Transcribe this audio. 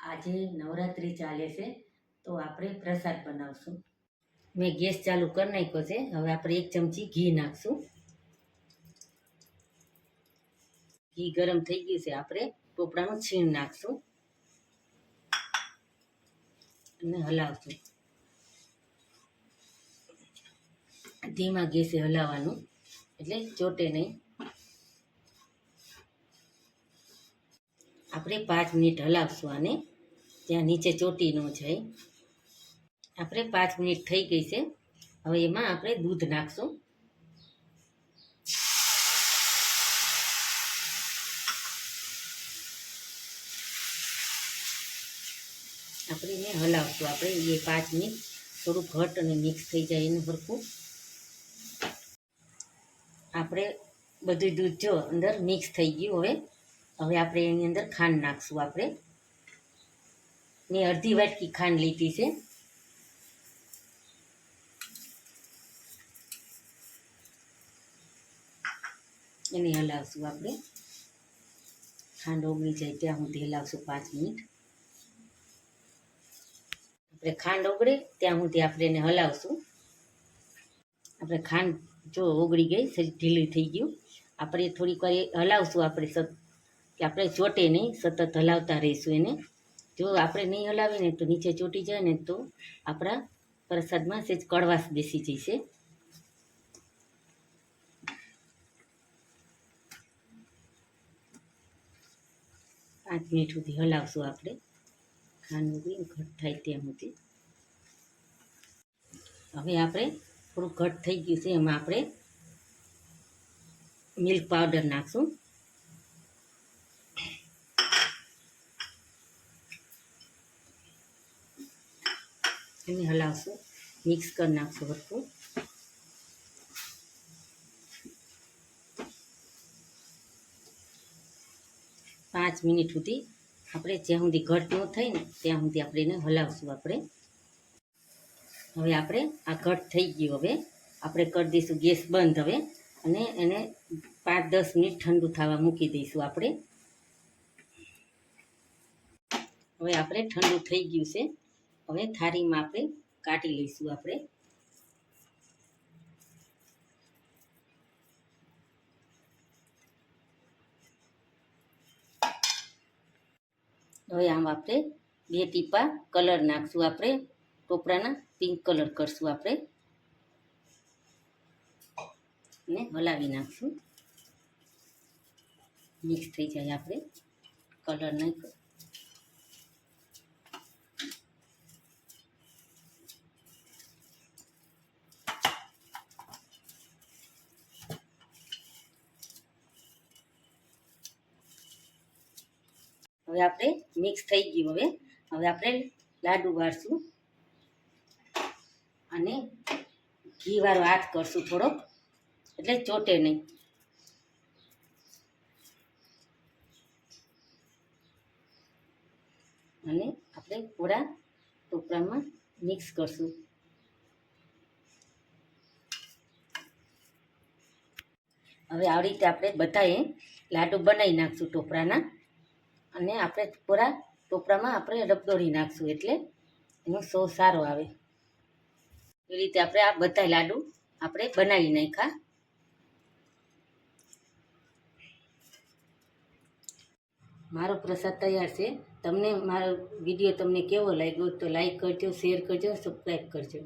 આજે નવરાત્રિ ચાલે છે, તો આપણે પ્રસાદ બનાવશું. મેં ગેસ ચાલુ કરી નાખ્યો છે, હવે આપણે એક ચમચી ઘી નાખશું. ઘી ગરમ થઈ ગયું છે, આપણે ટોપરાનું છીણ નાખશું. અને હલાવશું. ધીમા ગેસે હલાવવાનું, એટલે ચોટે નહીં. આપણે પાંચ મિનિટ હલાવશું આને. ત્યાં નીચે ચોટી ન જાય. આપણે પાંચ મિનિટ થઈ ગઈ છે. હવે એમાં આપણે દૂધ નાખશું. આપણે એને હલાવશું. આપણે એ પાંચ મિનિટ થોડું ઘટ અને મિક્સ થઈ જાય એનું સરખું આપણે બધું દૂધ જો અંદર મિક્સ થઈ ગયું હવે. હવે આપણે એની અંદર ખાંડ નાખશું આપણે. મેં અડધી વાટકી ખાંડ લીધી છે. એને હલાવશું આપણે. ખાંડ ઓગળી જાય ત્યાં સુધી હલાવશું પાંચ મિનિટ. આપણે ખાંડ ઓગળે ત્યાં સુધી આપણે એને હલાવશું. આપણે ખાંડ જો ઓગળી ગઈ ઢીલી થઈ ગયું. આપણે થોડીક વાર હલાવશું આપણે કે આપણે ચોટે નહીં, સતત હલાવતા રહીશું એને. જો આપણે નહીં હલાવીએ ને તો નીચે ચોટી જાય ને તો આપણા પ્રસાદમાં સેજ કડવાશ બેસી જશે પાંચ મિનિટ સુધી હલાવશું આપણે. ખાંડ ઘટ થાય ત્યાં સુધી. હવે આપણે થોડું ઘટ થઈ ગયું છે, એમાં આપણે મિલ્ક પાવડર નાખશું. એને હલાવશું. મિક્સ કરી નાખશું હરખું પાંચ મિનિટ સુધી આપણે જ્યાં સુધી ઘટ ન થાય ને ત્યાં સુધી આપણે એને હલાવશું આપણે. હવે આપણે આ ઘટ થઈ ગયું હવે. આપણે કરી દઈશું ગેસ બંધ હવે અને એને પાંચ દસ મિનિટ ઠંડુ થવા મૂકી દઈશું આપણે. હવે આપણે ઠંડુ થઈ ગયું છે. હવે થાળીમાં આપણે કાઢી લઈશું આપણે. હવે આમ આપણે બે ટીપા કલર નાખશું આપણે. ટોપરાના પિંક કલર કરશું આપણે. ને હલાવી નાખશું. મિક્સ થઈ જાય આપણે. કલર નહીં હવે આપણે મિક્સ થઈ ગયું હવે. હવે આપણે લાડુ વાળશું અને ઘી વાળો હાથ કરશું થોડોક. એટલે ચોટે નહીં. અને આપણે થોડા ટોપરામાં મિક્સ કરશું. હવે આવી રીતે આપણે બધાએ લાડુ બનાવી નાખશું ટોપરાના. અને આપણે પૂરા ટોપરામાં આપણે રબદોડી નાખશું એટલે એનો સો સારો આવે. એ રીતે આપણે આ બધા લાડુ આપણે બનાવી નાખ્યા. મારો પ્રસાદ તૈયાર છે. તમને મારો વીડિયો તમને કેવો લાગ્યો તો લાઈક કરજો, શેર કરજો સબસ્ક્રાઈબ કરજો.